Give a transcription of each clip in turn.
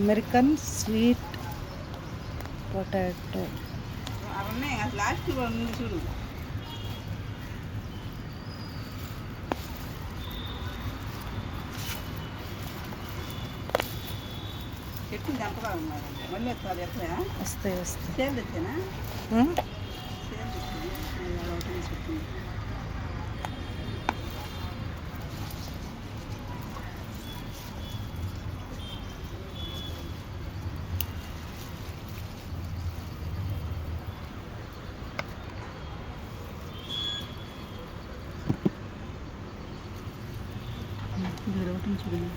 American sweet potato. చూడు. చెట్టు వస్తాయి వస్తాయి. ఒకటి చూడండి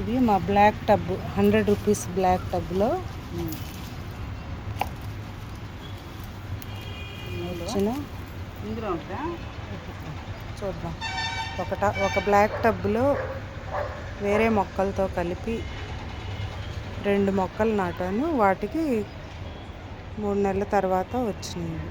ఇది మా black tub hundred rupees black టబ్లో. ఇందులో ఉంటుందా చూద్దాం. ఒకట ఒక బ్లాక్ టబ్లో వేరే మొక్కలతో కలిపి రెండు మొక్కలు నాటాను. వాటికి మూడు నెలల తర్వాత వచ్చినాయి.